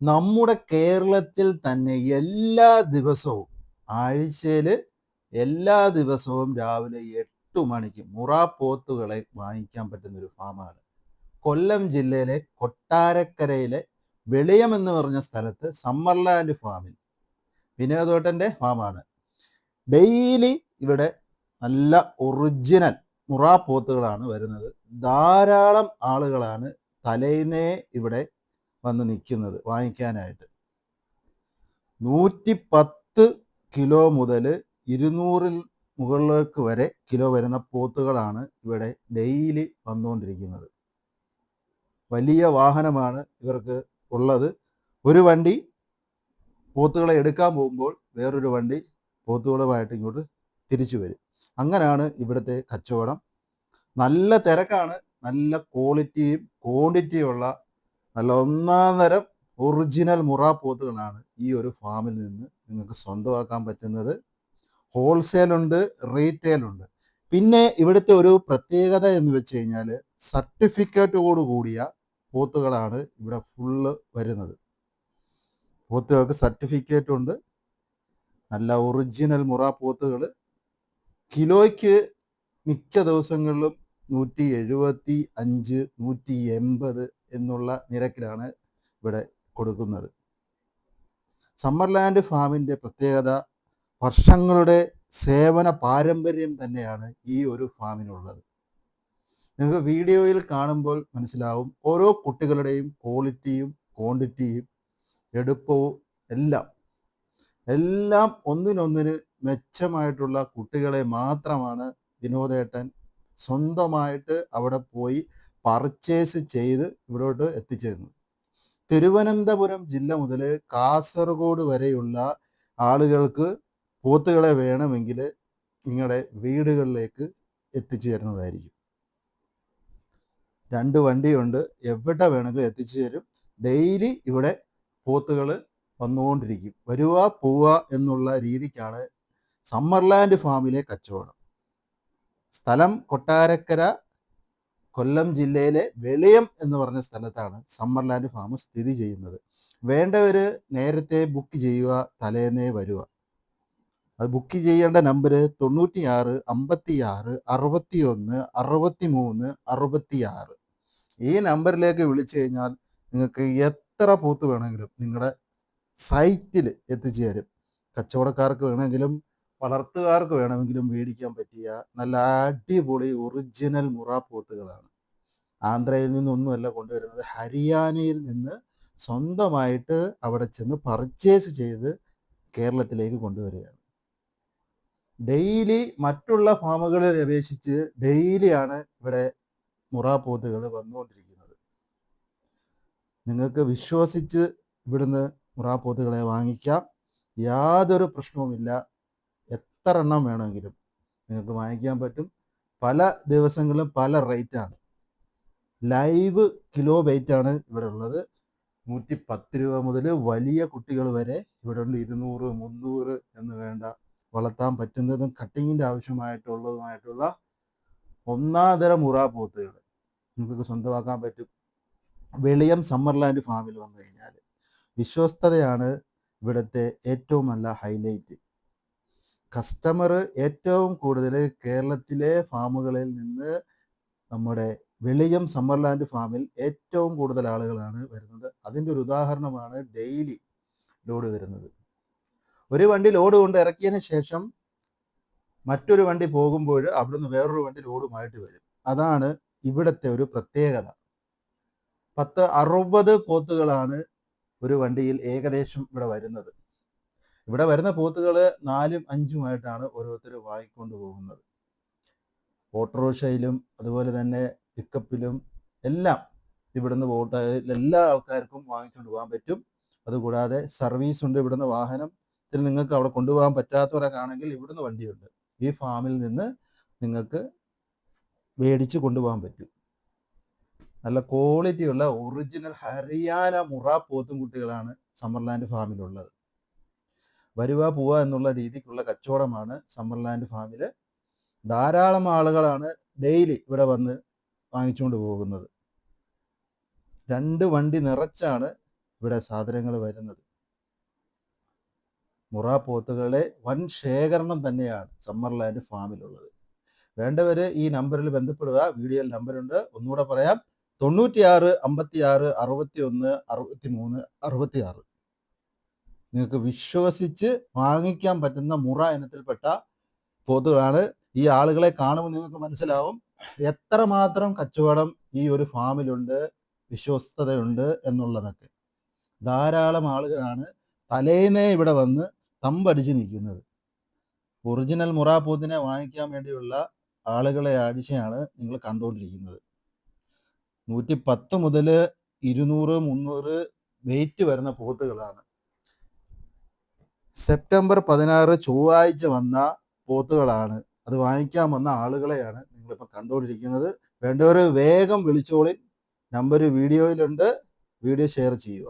നമ്മുടെ കേരളത്തിൽ തന്നെ എല്ലാ ദിവസവും ആഴ്ചയിൽ എല്ലാ ദിവസവും രാവിലെ എട്ട് മണിക്ക് മുറ പോത്തുകളെ വാങ്ങിക്കാൻ പറ്റുന്ന ഒരു ഫാമാണ്. കൊല്ലം ജില്ലയിലെ കൊട്ടാരക്കരയിലെ വെളിയം എന്ന് പറഞ്ഞ സ്ഥലത്ത് സമ്മർലാൻഡ് ഫാമിൽ വിനോദോട്ടന്റെ ഫാമാണ്. ഡെയിലി ഇവിടെ നല്ല ഒറിജിനൽ മുറാപ്പോത്തുകളാണ് പോത്തുകളാണ് വരുന്നത്. ധാരാളം ആളുകളാണ് തലേന്നേ ഇവിടെ വന്ന് നിൽക്കുന്നത് വാങ്ങിക്കാനായിട്ട്. നൂറ്റി പത്ത് കിലോ മുതൽ ഇരുന്നൂറിൽ മുകളിലേക്ക് വരെ കിലോ വരുന്ന പോത്തുകളാണ് ഇവിടെ ഡെയിലി വന്നുകൊണ്ടിരിക്കുന്നത്. വലിയ വാഹനമാണ് ഇവർക്ക് ഉള്ളത്. ഒരു വണ്ടി പോത്തുകളെ എടുക്കാൻ പോകുമ്പോൾ വേറൊരു വണ്ടി പോത്തുകളുമായിട്ട് ഇങ്ങോട്ട് തിരിച്ചു വരും. അങ്ങനെയാണ് ഇവിടുത്തെ കച്ചവടം. നല്ല തിരക്കാണ്. നല്ല ക്വാളിറ്റിയും ക്വാണ്ടിറ്റിയും ഉള്ള നല്ല ഒന്നാം തരം ഒറിജിനൽ മുറ പോത്തുകളാണ് ഈ ഒരു ഫാമിൽ നിന്ന് നിങ്ങൾക്ക് സ്വന്തമാക്കാൻ പറ്റുന്നത്. റീറ്റെയിൽ ഉണ്ട് പിന്നെ ഇവിടുത്തെ ഒരു പ്രത്യേകത എന്ന് വെച്ച് കഴിഞ്ഞാൽ സർട്ടിഫിക്കറ്റോട് കൂടിയ പോത്തുകളാണ് ഇവിടെ ഫുള്ള് വരുന്നത്. പോത്തുകൾക്ക് സർട്ടിഫിക്കറ്റ് ഉണ്ട്. നല്ല ഒറിജിനൽ മുറ പോത്തുകൾ കിലോയ്ക്ക് മിക്ക ദിവസങ്ങളിലും നൂറ്റി എഴുപത്തി അഞ്ച് നൂറ്റി എൺപത് എന്നുള്ള നിരക്കിലാണ് ഇവിടെ കൊടുക്കുന്നത്. സമ്മർലാൻഡ് ഫാമിന്റെ പ്രത്യേകത വർഷങ്ങളുടെ സേവന പാരമ്പര്യം തന്നെയാണ് ഈ ഒരു ഫാമിനുള്ളത്. നിങ്ങൾക്ക് വീഡിയോയിൽ കാണുമ്പോൾ മനസ്സിലാവും ഓരോ കുട്ടികളുടെയും ക്വാളിറ്റിയും ക്വാണ്ടിറ്റിയും എടുപ്പവും എല്ലാം. എല്ലാം ഒന്നിനൊന്നിന് മെച്ചമായിട്ടുള്ള കുട്ടികളെ മാത്രമാണ് വിനോദേട്ടൻ സ്വന്തമായിട്ട് അവിടെ പോയി പർച്ചേസ് ചെയ്ത് ഇവിടോട്ട് എത്തിച്ചേരുന്നത് തിരുവനന്തപുരം ജില്ല മുതൽ കാസർഗോഡ് വരെയുള്ള ആളുകൾക്ക് പോത്തുകളെ വേണമെങ്കിൽ നിങ്ങളുടെ വീടുകളിലേക്ക് എത്തിച്ചു തരുന്നതായിരിക്കും രണ്ട് വണ്ടിയുണ്ട്. എവിടെ വേണമെങ്കിലും എത്തിച്ചു തരും ഡെയിലി ഇവിടെ പോത്തുകൾ വന്നുകൊണ്ടിരിക്കും. വരുക പോവുക എന്നുള്ള രീതിക്കാണ് സമ്മർലാൻഡ് ഫാമിലെ കച്ചവടം. സ്ഥലം കൊട്ടാരക്കര കൊല്ലം ജില്ലയിലെ വെളിയം എന്ന് പറഞ്ഞ സ്ഥലത്താണ് സമ്മർലാൻഡ് ഫാം സ്ഥിതി ചെയ്യുന്നത്. വേണ്ടവർ നേരത്തെ ബുക്ക് ചെയ്യുക തലേന്നേ വരിക. അത് ബുക്ക് ചെയ്യേണ്ട നമ്പർ തൊണ്ണൂറ്റി ആറ് അമ്പത്തി ആറ് അറുപത്തി ഒന്ന് അറുപത്തി മൂന്ന് അറുപത്തി ആറ് ഈ നമ്പറിലേക്ക് വിളിച്ചു കഴിഞ്ഞാൽ നിങ്ങൾക്ക് എത്ര പൂത്ത് വേണമെങ്കിലും നിങ്ങളുടെ സൈറ്റിൽ എത്തിച്ചു തരും കച്ചവടക്കാർക്ക് വേണമെങ്കിലും വളർത്തുകാർക്ക് വേണമെങ്കിലും മേടിക്കാൻ പറ്റിയ നല്ല അടിപൊളി ഒറിജിനൽ മുറ പോത്തുകളാണ് ആന്ധ്രയിൽ നിന്നൊന്നുമല്ല കൊണ്ടുവരുന്നത്. ഹരിയാനയിൽ നിന്ന് സ്വന്തമായിട്ട് അവിടെ ചെന്ന് പർച്ചേസ് ചെയ്ത് കേരളത്തിലേക്ക് കൊണ്ടുവരികയാണ്. ഡെയിലി മറ്റുള്ള ഫാമുകളിൽ അപേക്ഷിച്ച് ഡെയിലിയാണ് ഇവിടെ മുറ പോത്തുകൾ വന്നുകൊണ്ടിരിക്കുന്നത്. നിങ്ങൾക്ക് വിശ്വസിച്ച് ഇവിടുന്ന് മുറ പോത്തുകളെ വാങ്ങിക്കാം. യാതൊരു പ്രശ്നവുമില്ല. എത്ര എണ്ണം വേണമെങ്കിലും നിങ്ങൾക്ക് വാങ്ങിക്കാൻ പറ്റും. പല ദിവസങ്ങളിലും പല റേറ്റാണ് ലൈവ് കിലോ വെയിറ്റാണ് ഇവിടെ ഉള്ളത്. നൂറ്റി പത്ത് രൂപ മുതൽ വലിയ കുട്ടികൾ വരെ ഇവിടെ ഉണ്ട്. ഇരുന്നൂറ് മുന്നൂറ് എന്ന് വേണ്ട വളർത്താൻ പറ്റുന്നതും കട്ടിങ്ങിന്റെ ആവശ്യമായിട്ടുള്ളതുമായിട്ടുള്ള ഒന്നാതര മുറ പോത്തുകൾ നിങ്ങൾക്ക് സ്വന്തമാക്കാൻ പറ്റും. വെളിയം സമ്മർലാൻഡ് ഫാമിൽ വന്നു കഴിഞ്ഞാൽ വിശ്വസ്തതയാണ് ഇവിടുത്തെ ഏറ്റവും നല്ല ഹൈലൈറ്റ് കസ്റ്റമർ ഏറ്റവും കൂടുതൽ കേരളത്തിലെ ഫാമുകളിൽ നിന്ന് നമ്മുടെ വെളിയം സമ്മർലാൻഡ് ഫാമിൽ ഏറ്റവും കൂടുതൽ ആളുകളാണ് വരുന്നത്. അതിന്റെ ഒരു ഉദാഹരണമാണ് ഡെയിലി ലോഡ് വരുന്നത്. ഒരു വണ്ടി ലോഡ് കൊണ്ട് ഇറക്കിയതിന് ശേഷം മറ്റൊരു വണ്ടി പോകുമ്പോൾ അവിടുന്ന് വേറൊരു വണ്ടി ലോഡുമായിട്ട് വരും. അതാണ് ഇവിടുത്തെ ഒരു പ്രത്യേകത. പത്ത് അറുപത് പോത്തുകളാണ് ഒരു വണ്ടിയിൽ ഏകദേശം ഇവിടെ വരുന്നത്. ഇവിടെ വരുന്ന പോത്തുകൾ നാലും അഞ്ചുമായിട്ടാണ് ഓരോരുത്തർ വാങ്ങിക്കൊണ്ട് പോകുന്നത്. ഓട്ടോറിക്ഷയിലും അതുപോലെ തന്നെ പിക്കപ്പിലും എല്ലാം ഇവിടുന്ന് പോട്ട് എല്ലാ ആൾക്കാർക്കും വാങ്ങിച്ചുകൊണ്ട് പോകാൻ പറ്റും. അതുകൂടാതെ സർവീസ് ഉണ്ട് ഇവിടുന്ന് വാഹനം. വാഹനത്തിൽ നിങ്ങൾക്ക് അവിടെ കൊണ്ടുപോകാൻ പറ്റാത്തവരൊക്കെ ആണെങ്കിൽ ഇവിടുന്ന് വണ്ടിയുണ്ട്. ഈ ഫാമിൽ നിന്ന് നിങ്ങൾക്ക് മേടിച്ച് കൊണ്ടുപോകാൻ പറ്റും. നല്ല ക്വാളിറ്റിയുള്ള ഒറിജിനൽ ഹരിയാന മുറ പോത്തും കുട്ടികളാണ് സമ്മർലാൻഡ് ഫാമിലുള്ളത് വരുക പോവുക എന്നുള്ള രീതിക്കുള്ള കച്ചവടമാണ് സമ്മർലാൻഡ് ഫാമിൽ ധാരാളം ആളുകളാണ് ഡെയിലി ഇവിടെ വന്ന് വാങ്ങിച്ചുകൊണ്ട് പോകുന്നത്. രണ്ട് വണ്ടി നിറച്ചാണ് ഇവിടെ സാധനങ്ങൾ വരുന്നത്. മുറ പോത്തുകളുടെ വൻ ശേഖരണം തന്നെയാണ് സമ്മർലാൻഡ് ഫാമിലുള്ളത്. വേണ്ടവർ ഈ നമ്പറിൽ ബന്ധപ്പെടുക. വീഡിയോയിൽ നമ്പറുണ്ട് ഒന്നുകൂടെ പറയാം. തൊണ്ണൂറ്റിയാറ് അമ്പത്തിയാറ് അറുപത്തി ഒന്ന് അറുപത്തി മൂന്ന് അറുപത്തി ആറ് നിങ്ങൾക്ക് വിശ്വസിച്ച് വാങ്ങിക്കാൻ പറ്റുന്ന മുറ ഇനത്തിൽപ്പെട്ട പോത്തുകളാണ്. ഈ ആളുകളെ കാണുമ്പോൾ നിങ്ങൾക്ക് മനസ്സിലാവും എത്രമാത്രം കച്ചവടം ഈ ഒരു ഫാമിലുണ്ട് വിശ്വസ്തതയുണ്ട് എന്നുള്ളതൊക്കെ. ധാരാളം ആളുകളാണ് തലേന്നേ ഇവിടെ വന്ന് തമ്പടിച്ച് നിൽക്കുന്നത്. ഒറിജിനൽ മുറ പോത്തിനെ വാങ്ങിക്കാൻ വേണ്ടിയുള്ള ആളുകളെ ആഴ്ചയാണ് നിങ്ങൾ കണ്ടുകൊണ്ടിരിക്കുന്നത്. നൂറ്റി പത്ത് മുതൽ ഇരുന്നൂറ് മുന്നൂറ് വെയിറ്റ് വരുന്ന പോത്തുകളാണ്. സെപ്റ്റംബർ പതിനാറ് ചൊവ്വാഴ്ച വന്ന പോത്തുകളാണ്. അത് വാങ്ങിക്കാൻ വന്ന ആളുകളെയാണ് നിങ്ങളിപ്പോൾ കണ്ടുകൊണ്ടിരിക്കുന്നത്. വേണ്ടവർ വേഗം വിളിച്ചോളി നമ്പർ വീഡിയോയിലുണ്ട്. വീഡിയോ ഷെയർ ചെയ്യുക.